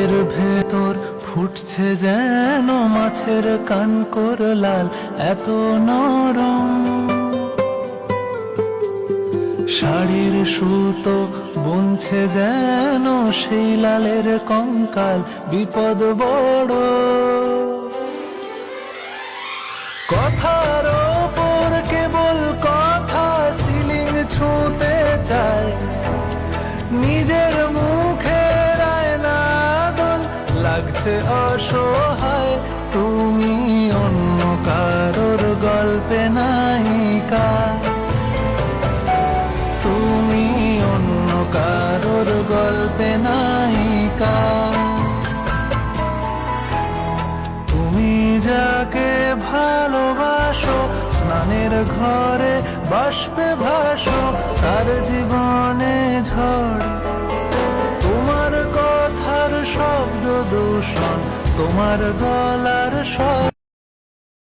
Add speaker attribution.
Speaker 1: বুকের ভেতর ফুটছে যেন মাছের কান কর লাল, এত নরম। শাড়ির সুতো বুনছে যেন সেই লালের কঙ্কাল, বিপদ বড়। কথার ওপর কেবল কথা, সিলিং ছুঁতে চায়। নিজের মুখে লাগছে অসহায়। তুমি অন্য কারোর গল্পে নায়িকা। তুমি অন্য কারোর গল্পে নায়িকা। তুমি যাকে ভালোবাসো, স্নানের ঘরে বাষ্পে ভাসো, তার জীবনে ঝড় দূষণ তোমার গলার স্বর